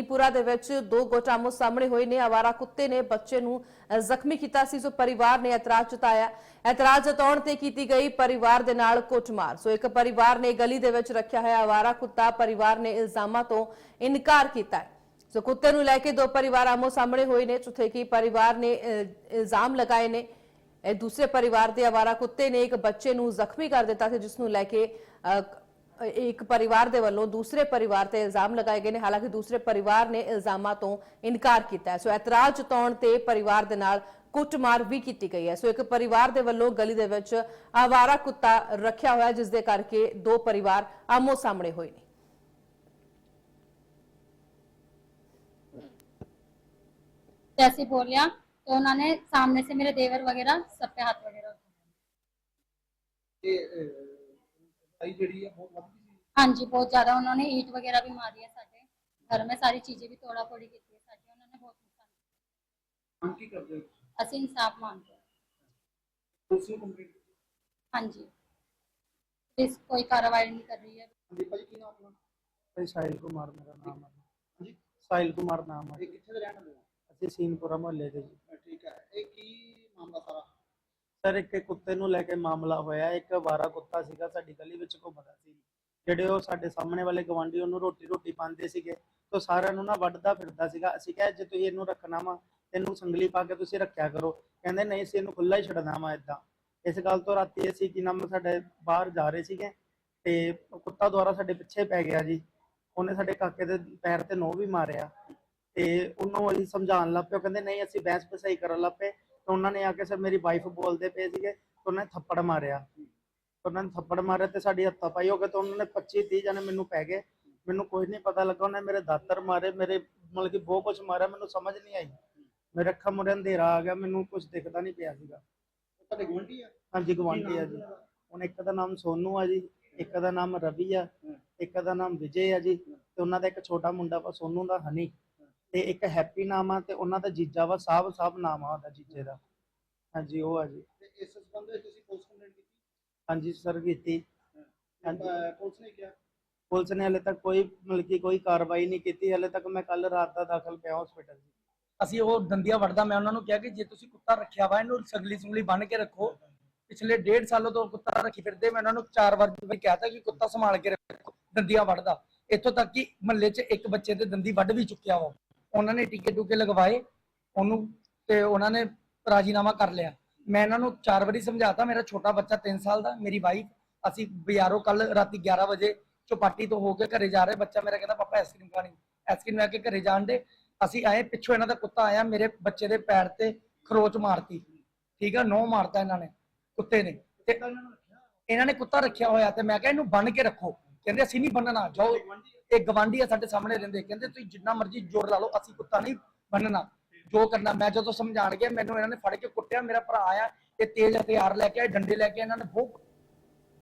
ਮਨੀਪੁਰਾ ਦੇ ਵਿੱਚ ਦੋ ਗੋਟਾਮੋ ਸਾਹਮਣੇ ਹੋਏ ਨੇ। ਆਵਾਰਾ ਕੁੱਤੇ ਨੇ ਬੱਚੇ ਨੂੰ ਜ਼ਖਮੀ ਕੀਤਾ ਸੀ ਸੋ ਪਰਿਵਾਰ ਨੇ ਇਤਰਾਜ਼ ਜਤਾਇਆ। ਇਤਰਾਜ਼ ਜਤਾਉਣ ਤੇ ਕੀਤੀ ਗਈ ਪਰਿਵਾਰ ਦੇ ਨਾਲ ਕੁੱਟਮਾਰ। ਸੋ ਇੱਕ ਪਰਿਵਾਰ ਨੇ ਗਲੀ ਦੇ ਵਿੱਚ ਰੱਖਿਆ ਹੋਇਆ ਆਵਾਰਾ ਕੁੱਤਾ ਪਰਿਵਾਰ ਨੇ ਇਲਜ਼ਾਮਾਂ ਤੋਂ ਇਨਕਾਰ ਕੀਤਾ ਸੋ ਕੁੱਤੇ ਨੂੰ ਲੈ ਕੇ ਦੋ ਪਰਿਵਾਰ ਆਮੋ ਸਾਹਮਣੇ ਹੋਏ ਨੇ ਜਿੱਥੇ ਕਿ ਪਰਿਵਾਰ ਨੇ ਇਲਜ਼ਾਮ ਲਗਾਏ ਨੇ। ਇਹ ਦੂਸਰੇ ਪਰਿਵਾਰ ਦੇ ਆਵਾਰਾ ਕੁੱਤੇ ਨੇ ਇੱਕ ਬੱਚੇ ਨੂੰ ਜ਼ਖਮੀ ਕਰ ਦਿੱਤਾ ਸੀ ਜਿਸ ਨੂੰ ਲੈ ਕੇ ਅ, ਇੱਕ ਪਰਿਵਾਰ ਦੇ ਵੱਲੋਂ ਦੂਸਰੇ ਪਰਿਵਾਰ ਤੇ ਇਲਜ਼ਾਮ ਲਗਾਏ ਗਏ ਨੇ ਹਾਲਾਂਕਿ ਦੂਸਰੇ ਪਰਿਵਾਰ ਨੇ ਇਲਜ਼ਾਮਾਂ ਤੋਂ ਇਨਕਾਰ ਕੀਤਾ ਹੈ ਸੋ ਇਤਰਾਜ਼ ਜਤਾਉਣ ਤੇ ਪਰਿਵਾਰ ਦੇ ਨਾਲ ਕੁੱਟਮਾਰ ਵੀ ਕੀਤੀ ਗਈ ਹੈ ਸੋ ਇੱਕ ਪਰਿਵਾਰ ਦੇ ਵੱਲੋਂ ਗਲੀ ਦੇ ਵਿੱਚ ਆਵਾਰਾ ਕੁੱਤਾ ਰੱਖਿਆ ਹੋਇਆ ਜਿਸ ਦੇ ਕਰਕੇ ਦੋ ਪਰਿਵਾਰ ਆਮੋ ਸਾਹਮਣੇ ਹੋਏ ਨੇ जैसे बोलिया तो उन्होंने सामने से मेरे देवर वगैरह सब पे हाथ वगैरह उठाए। ਇਹ ਸਾਈ ਜਿਹੜੀ ਹੈ ਬਹੁਤ ਵੱਧਦੀ ਸੀ हाँ जी बहुत ज्यादा उन्होंने ईट वगैरह भी मारी है साढ़े घर में सारी चीजें भी तोड़ा फोड़ी की है साढ़े उन्होंने बहुत नुकसान ਮੰਗ ਕੀ ਕਰਦੇ ਹੋ ਤੁਸੀਂ? असि इंसाफ मांगते हैं ਪੁਲਿਸ ਨੂੰ ਕੰਪਲੇਂਟ ਕੀਤੀ हाँ जी पुलिस कोई कार्रवाई नहीं कर रही है ਹਾਂਜੀ ਭਾਜੀ ਕੀ ਨਾਮ ਆਪਣਾ ਭਾਈ ਸਾਹਿਲ ਕੁਮਾਰ ਮੇਰਾ ਨਾਮ ਹੈ ਹਾਂਜੀ ਸਾਹਿਲ ਕੁਮਾਰ ਨਾਮ ਹੈ ਇਹ ਕਿੱਥੇ ਦੇ ਰਹਿਣ ਵਾਲੇ ਹੋ ਅਸੀਂ ਸੀਨਪੁਰਾ ਮੁਹੱਲੇ ਦੇ ਜੀ ਅਹ ਠੀਕ ਹੈ ਇਹ ਕੀ ਮਾਮਲਾ ਸਾਰਾ ਸਰ, ਇੱਕ ਕੁੱਤੇ ਨੂੰ ਲੈ ਕੇ ਮਾਮਲਾ ਹੋਇਆ। ਇੱਕ ਵਾਰਾ ਕੁੱਤਾ ਸੀਗਾ, ਸਾਡੀ ਗਲੀ ਵਿੱਚ ਘੁੰਮਦਾ ਸੀ। ਜਿਹੜੇ ਉਹ ਸਾਡੇ ਸਾਹਮਣੇ ਵਾਲੇ ਗਵਾਂਢੀ ਉਹਨੂੰ ਰੋਟੀ ਰੋਟੀ ਪਾਉਂਦੇ ਸੀਗੇ। ਤਾਂ ਸਾਰਿਆਂ ਨੂੰ ਨਾ ਵੱਢਦਾ ਫਿਰਦਾ ਸੀਗਾ। ਅਸੀਂ ਕਿਹਾ, ਜੇ ਤੁਸੀਂ ਇਹਨੂੰ ਰੱਖਣਾ ਵਾ, ਇਹਨੂੰ ਸੰਗਲੀ ਪਾ ਕੇ ਤੁਸੀਂ ਰੱਖਿਆ ਕਰੋ। ਕਹਿੰਦੇ, ਨਹੀਂ, ਅਸੀਂ ਇਹਨੂੰ ਖੁੱਲਾ ਹੀ ਛੱਡਣਾ ਵਾ ਇਦਾਂ ਇਸ ਗੱਲ ਤੋਂ ਰਾਤੀ ਅਸੀਂ ਕੀ ਨਾਮ, ਸਾਡੇ ਬਾਹਰ ਜਾ ਰਹੇ ਸੀਗੇ ਤੇ ਕੁੱਤਾ ਦੁਆਰਾ ਸਾਡੇ ਪਿੱਛੇ ਪੈ ਗਿਆ ਜੀ। ਉਹਨੇ ਸਾਡੇ ਕਾਕੇ ਦੇ ਪੈਰ ਤੇ ਨੋਹ ਵੀ ਮਾਰਿਆ। ਤੇ ਉਹਨੂੰ ਅਸੀਂ ਸਮਝਾਉਣ ਲੱਗ ਪਏ। ਉਹ ਕਹਿੰਦੇ ਨਹੀਂ ਅਸੀਂ ਬਹਿਸ ਬਸਾਈ ਕਰਨ ਲੱਗ ਪਏ। ਤਾਂ ਉਹਨਾਂ ਨੇ ਆ ਕੇ ਸਰ ਮੇਰੀ ਵਾਈਫ ਬੋਲਦੇ ਪਏ ਸੀਗੇ ਤਾਂ ਉਹਨਾਂ ਨੇ ਥੱਪੜ ਮਾਰਿਆ। ਤਾਂ ਉਹਨਾਂ ਨੇ ਥੱਪੜ ਮਾਰਿਆ ਤੇ ਸਾਡੀ ਹੱਥਾਂ ਪਾਈ ਹੋ ਗਏ ਤਾਂ ਉਹਨਾਂ ਨੇ 25 30 ਜਣੇ ਮੈਨੂੰ ਪੈ ਗਏ। ਮੈਨੂੰ ਕੁਝ ਨਹੀਂ ਪਤਾ ਲੱਗਾ ਉਹਨੇ ਮੇਰੇ ਦਾਤਰ ਮਾਰੇ ਮੇਰੇ ਮਤਲਬ ਕਿ ਬਹੁਤ ਕੁਝ ਮਾਰਿਆ ਮੈਨੂੰ ਸਮਝ ਨਹੀਂ ਆਈ। ਮੇਰੇ ਅੱਖਾਂ ਮੁਰੇ ਅੰਧੇਰਾ ਆ ਗਿਆ ਮੈਨੂੰ ਕੁਝ ਦਿਖਦਾ ਨਹੀਂ ਪਿਆ ਸੀਗਾ। ਤੁਹਾਡੇ ਗਵੰਡੀ ਆ? ਹਾਂਜੀ ਗਵਾਂਢੀ ਆ ਜੀ। ਹੁਣ ਇੱਕ ਦਾ ਨਾਮ ਸੋਨੂ ਆ ਜੀ ਇੱਕ ਦਾ ਨਾਮ ਰਵੀ ਆ ਇੱਕ ਦਾ ਨਾਮ ਵਿਜੇ ਆ ਜੀ ਤੇ ਉਹਨਾਂ ਦਾ ਇੱਕ ਛੋਟਾ ਮੁੰਡਾ ਵਾ ਸੋਨੂ ਦਾ ਹਨੀ। ਤੇ ਇੱਕ ਹੈਪੀ ਨਾਮ ਆ ਤੇ ਉਹਨਾਂ ਦਾ ਜੀਜਾ ਵਾ ਸਾਹਿਬ ਸਾਹਿਬ ਨਾਮ ਆ ਉਹਦਾ ਜੀਜੇ ਦਾ। ਹਾਂਜੀ ਉਹ ਆ ਜੀ। ਤੇ ਇਸ ਸੰਬੰਧ ਵਿੱਚ ਤੁਸੀਂ ਪੁਲਿਸ ਕੰਪਲੇਂਟ ਕੀਤੀ? ਹਾਂਜੀ ਸਰ ਕੀਤੀ। ਹਾਂਜੀ। ਅਹ ਪੁਲਿਸ ਨੇ ਕਿਹਾ? ਪੁਲਿਸ ਨੇ ਹਲੇ ਤੱਕ ਕੋਈ ਮਤਲਬ ਕਿ ਕੋਈ ਕਾਰਵਾਈ ਨਹੀਂ ਕੀਤੀ। ਹਲੇ ਤੱਕ ਮੈਂ ਕੱਲ ਰਾਤ ਦਾ ਦਾਖਲ ਪਿਆ ਹਸਪੀਟਲ ਜੀ। ਅਸੀਂ ਉਹ ਦੰਦੀਆਂ ਵੜਦਾ ਮੈਂ ਉਹਨਾਂ ਨੂੰ ਕਿਹਾ ਕਿ ਜੇ ਤੁਸੀਂ ਕੁੱਤਾ ਰੱਖਿਆ ਵਾ ਇਹਨੂੰ ਸਗਲੀ ਸੁਗਲੀ ਬੰਨ ਕੇ ਰੱਖੋ। ਪਿਛਲੇ ਡੇਢ ਸਾਲੋਂ ਤੋਂ ਕੁੱਤਾ ਰੱਖੀ ਫਿਰਦੇ ਮੈਂ ਉਹਨਾਂ ਨੂੰ ਚਾਰ ਵਾਰ ਵੀ ਕਹਿਤਾ ਕਿ ਕੁੱਤਾ ਸੰਭਾਲ ਕੇ ਰੱਖੋ ਦੰਦੀਆਂ ਵੜਦਾ ਇੱਥੋਂ ਤੱਕ ਕਿ ਮਹੱਲੇ 'ਚ ਇੱਕ ਬੱਚੇ ਦੇ ਦੰਦੀ ਵੱਢ ਵੀ ਚੁੱਕਿਆ ਵਾ। ਉਹਨਾਂ ਨੇ ਟੀਕੇ ਟੂਕੇ ਲਗਵਾਏ, ਉਹਨੂੰ ਤੇ ਉਹਨਾਂ ਨੇ ਰਾਜੀਨਾਮਾ ਕਰ ਲਿਆ। ਮੈਂ ਇਹਨਾਂ ਨੂੰ ਚਾਰ ਵਾਰੀ ਸਮਝਾਤਾ, ਮੇਰਾ ਛੋਟਾ ਬੱਚਾ 3 ਸਾਲ ਦਾ, ਮੇਰੀ ਵਾਈਫ ਅਸੀਂ ਬਾਜ਼ਾਰੋਂ ਕੱਲ ਰਾਤੀ 11 ਵਜੇ ਚੌਪਾਟੀ ਤੋਂ ਹੋ ਕੇ ਘਰੇ ਜਾ ਰਹੇ, ਬੱਚਾ ਮੇਰਾ ਕਹਿੰਦਾ, ਪਾਪਾ ਆਈਸਕ੍ਰੀਮ ਖਾਣੀ ਆਈਸਕ੍ਰੀਮ ਲੈ ਕੇ ਘਰੇ ਜਾਣ ਦੇ। ਅਸੀਂ ਆਏ, ਪਿੱਛੋਂ ਇਹਨਾਂ ਦਾ ਕੁੱਤਾ ਆਇਆ, ਮੇਰੇ ਬੱਚੇ ਦੇ ਪੈਰ ਤੇ ਖਰੋਚ ਮਾਰਤੀ। ਠੀਕ ਆ ਨੋ ਮਾਰਤਾ ਇਹਨਾਂ ਨੇ, ਕੁੱਤੇ ਨੇ। ਤੇ ਇਹਨਾਂ ਨੇ ਕੁੱਤਾ ਰੱਖਿਆ ਹੋਇਆ ਤੇ ਮੈਂ ਕਿਹਾ, ਇਹਨੂੰ ਬੰਨ ਕੇ ਰੱਖੋ। ਕਹਿੰਦੇ ਅਸੀਂ ਨਹੀਂ ਬੰਨਣਾ, ਜਾਓ। ਇਹ ਗਵਾਂਢੀ ਆ ਸਾਡੇ ਸਾਹਮਣੇ ਰਹਿੰਦੇ। ਕਹਿੰਦੇ ਤੁਸੀਂ ਜਿੰਨਾ ਮਰਜ਼ੀ ਜ਼ੋਰ ਲਾ ਲਓ, ਅਸੀਂ ਕੁੱਤਾ ਨਹੀਂ ਬੰਨਣਾ। ਜੋ ਕਰਨਾ, ਮੈਂ ਜਦੋਂ ਸਮਝਾਣ ਗਿਆ ਮੈਨੂੰ ਇਹਨਾਂ ਨੇ ਫੜ ਕੇ ਕੁੱਟਿਆ, ਮੇਰਾ ਭਰਾ ਆਇਆ, ਇਹ ਤੇਜ਼ ਹਥਿਆਰ ਲੈ ਕੇ ਆਏ, ਡੰਡੇ ਲੈ ਕੇ ਇਹਨਾਂ ਨੇ ਬਹੁਤ